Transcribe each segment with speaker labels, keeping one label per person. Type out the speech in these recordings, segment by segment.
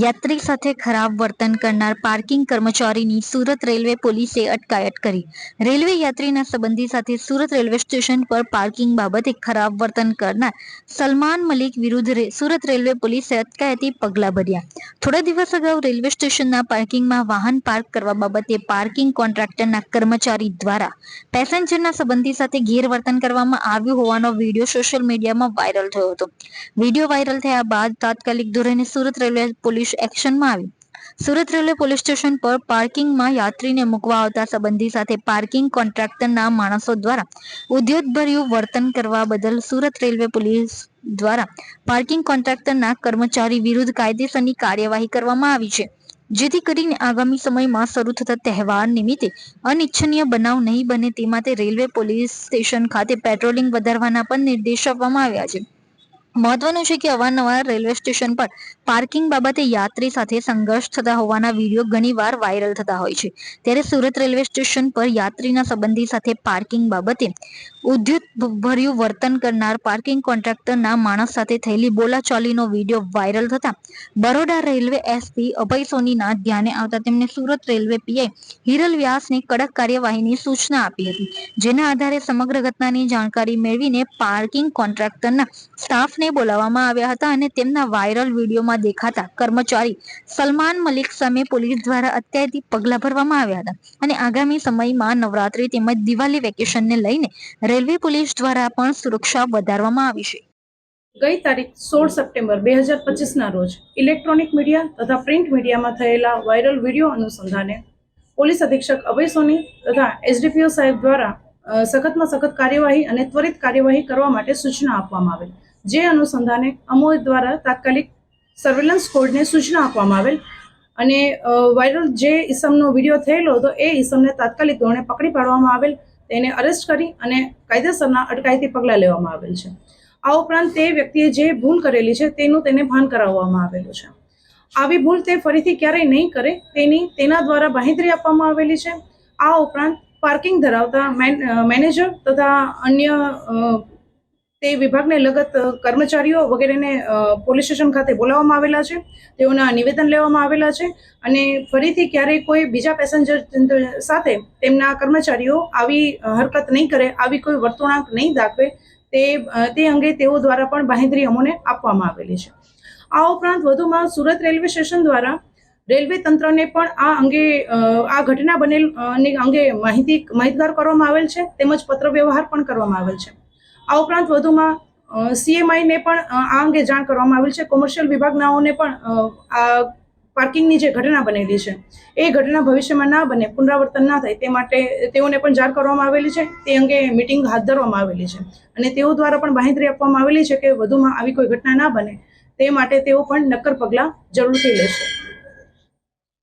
Speaker 1: યાત્રી સાથે ખરાબ વર્તન કરનાર પાર્કિંગ કર્મચારીની સુરત રેલવે પોલીસે અટકાયત કરી. રેલવે યાત્રીના સંબંધી સાથે સુરત રેલવે સ્ટેશન પર પાર્કિંગ બાબતે ખરાબ વર્તન કરનાર સલમાન મલિક વિરુદ્ધ સુરત રેલવે પોલીસે અટકાયતી પગલાં ભર્યા. થોડા દિવસ અગાઉ રેલવે સ્ટેશનના પાર્કિંગમાં વાહન પાર્ક કરવા બાબતે પાર્કિંગ કોન્ટ્રાક્ટરના કર્મચારી દ્વારા પેસેન્જરના સંબંધી સાથે ગેરવર્તન કરવામાં આવ્યું હોવાનો વીડિયો સોશિયલ મીડિયામાં વાયરલ થયો હતો. વીડિયો વાયરલ થયા બાદ તાત્કાલિક ધોરણે સુરત રેલવે પોલીસ એક્શનમાં આવી. સુરત રેલવે પોલીસ સ્ટેશન પર પાર્કિંગમાં યાત્રીને મૂકવા આવતા સંબંધી સાથે પાર્કિંગ કોન્ટ્રાક્ટરના માણસો દ્વારા ઉદ્યોગભર્યું વર્તન કરવા બદલ સુરત રેલવે પોલીસ દ્વારા પાર્કિંગ કોન્ટ્રાક્ટરના કર્મચારી વિરુદ્ધ કાયદેસરની કાર્યવાહી કરવામાં આવી છે. જેથી કરીને આગામી સમયમાં શરૂ થતા તહેવાર નિમિત્તે અનિચ્છનીય બનાવ નહીં બને તે માટે રેલવે પોલીસ સ્ટેશન ખાતે પેટ્રોલિંગ વધારવાના પણ નિર્દેશ આપવામાં આવ્યા છે. મહત્વનું છે કે અવારનવાર રેલવે સ્ટેશન પર પાર્કિંગ બાબતે યાત્રી સાથે સંઘર્ષ થતા હોવાના વીડિયો ઘણીવાર વાયરલ થતા હોય છે. ત્યારે સુરત રેલવે સ્ટેશન પર યાત્રીના સંબંધી સાથે પાર્કિંગ બાબતે ઉદ્યોગભર્યું વર્તન કરનાર પાર્કિંગ કોન્ટ્રાક્ટરના માણસ સાથે થયેલી બોલાચાલીનો વીડિયો વાયરલ થતા બરોડા રેલવે એસપી અભય સોનીના ધ્યાને આવતા તેમને સુરત રેલવે પીઆઈ હિરલ વ્યાસને કડક કાર્યવાહીની સૂચના આપી હતી, જેના આધારે સમગ્ર ઘટનાની જાણકારી મેળવીને પાર્કિંગ કોન્ટ્રાક્ટરના સ્ટાફને બોલાવવામાં આવ્યા હતા અને તેમના વાયરલ વિડીયોમાં દેખાતા કર્મચારી સલમાન મલિક સામે પોલીસ દ્વારા અત્યારથી પગલાં ભરવામાં આવ્યા હતા. અને આગામી સમયમાં નવરાત્રી તેમજ દિવાળી વેકેશનને લઈને રેલવે પોલીસ દ્વારા પણ સુરક્ષા વધારવામાં આવી છે.
Speaker 2: ગઈ તારીખ સોળ સપ્ટેમ્બર બે હજાર પચીસના રોજ ઇલેક્ટ્રોનિક મીડિયા તથા પ્રિન્ટ મીડિયામાં થયેલા વાયરલ વીડિયો અનુસંધાને પોલીસ અધિક્ષક અભય સોની તથા એસડીપીઓ સાહેબ દ્વારા સખતમાં સખત કાર્યવાહી અને ત્વરિત કાર્યવાહી કરવા માટે સૂચના આપવામાં આવેલ. જે અનુસંધાને અમોદ દ્વારા તાત્કાલિક સર્વેલન્સ કોડને સૂચના આપવામાં આવેલ. અને વાયરલ જે ઈસમનો વીડિયો થયેલો હતો, એ ઈસમને તાત્કાલિક ધોરણે પકડી પાડવામાં આવેલ. તેને અરેસ્ટ કરી અને કાયદેસરના અટકાયતી પગલાં લેવામાં આવેલ છે. આ ઉપરાંત તે વ્યક્તિએ જે ભૂલ કરેલી છે, તેનું તેને ભાન કરાવવામાં આવેલું છે. આવી ભૂલ તે ફરીથી ક્યારેય નહીં કરે, તેની, તેના દ્વારા બાંહેધરી આપવામાં આવેલી છે. આ ઉપરાંત પાર્કિંગ ધરાવતા મેન- મેનેજર તથા અન્ય તે વિભાગને લગત કર્મચારીઓ વગેરેને પોલીસ સ્ટેશન ખાતે બોલાવવામાં આવેલા છે. તેઓના નિવેદન લેવામાં આવેલા છે અને ફરીથી ક્યારેય કોઈ બીજા પેસેન્જર સાથે તેમના કર્મચારીઓ આવી હરકત નહીં કરે, આવી કોઈ વર્તણૂક નહીં દાખવે, તે તે અંગે તેઓ દ્વારા પણ બાહેંધરી અમોને આપવામાં આવેલી છે. આ ઉપરાંત વધુમાં સુરત રેલવે સ્ટેશન દ્વારા રેલવે તંત્રને પણ આ અંગે આ ઘટના બનેલ અંગે માહિતી, માહિતગાર કરવામાં આવેલ છે, તેમજ પત્ર વ્યવહાર પણ કરવામાં આવેલ છે. આ ઉપરાંત વધુમાં સીએમઆઈને પણ આ અંગે જાણ કરવામાં આવેલ છે. કોમર્શિયલ વિભાગનાઓને પણ આ પાર્કિંગની જે ઘટના બનેલી છે, એ ઘટના ભવિષ્યમાં ના બને, પુનરાવર્તન ના થાય, તે માટે તેઓને પણ જાણ કરવામાં આવેલી છે. તે અંગે મિટિંગ હાથ ધરવામાં આવેલી છે. અને તેઓ દ્વારા પણ બાંહેધરી આપવામાં આવેલી છે કે વધુમાં આવી કોઈ ઘટના ના બને, તે માટે તેઓ પણ નક્કર પગલાં જરૂરથી લેશે.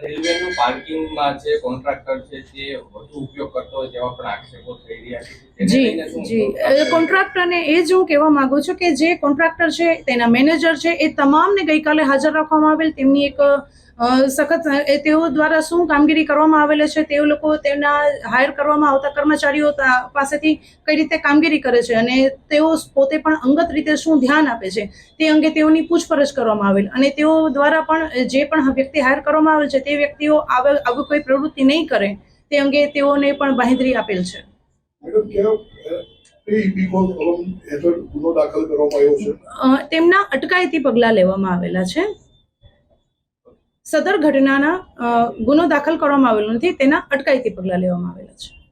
Speaker 3: રેલવેનું પાર્કિંગમાં જે કોન્ટ્રાક્ટર છે તે વધુ ઉપયોગ કરતો હોય તેવા પણ આક્ષેપો થઈ રહ્યા છે.
Speaker 2: જી જી. કોન્ટ્રાક્ટરને એ જ હું કહેવા માંગુ છું કે જે કોન્ટ્રાક્ટર છે તેના મેનેજર છે એ તમામને ગઈકાલે હાજર રાખવામાં આવેલ તેમની એક સખત એ તેઓ દ્વારા શું કામગીરી કરવામાં આવેલ છે તેઓ લોકો તેમના હાયર કરવામાં આવતા કર્મચારીઓ પાસેથી કઈ રીતે કામગીરી કરે છે અને તેઓ પોતે પણ અંગત રીતે શું ધ્યાન આપે છે તે અંગે તેઓની પૂછપરછ કરવામાં આવેલ. અને તેઓ દ્વારા પણ જે પણ વ્યક્તિ હાયર કરવામાં આવે છે તે વ્યક્તિઓ આવે આવી કોઈ પ્રવૃત્તિ નહીં કરે તે અંગે તેઓને પણ બાહેંધરી આપેલ છે. તેમના અટકાયતી પગલાં લેવામાં આવેલા છે. સદર ઘટનાના ગુનો દાખલ કરવામાં આવેલો નથી તેના અટકાયતી પગલાં લેવામાં આવેલા છે.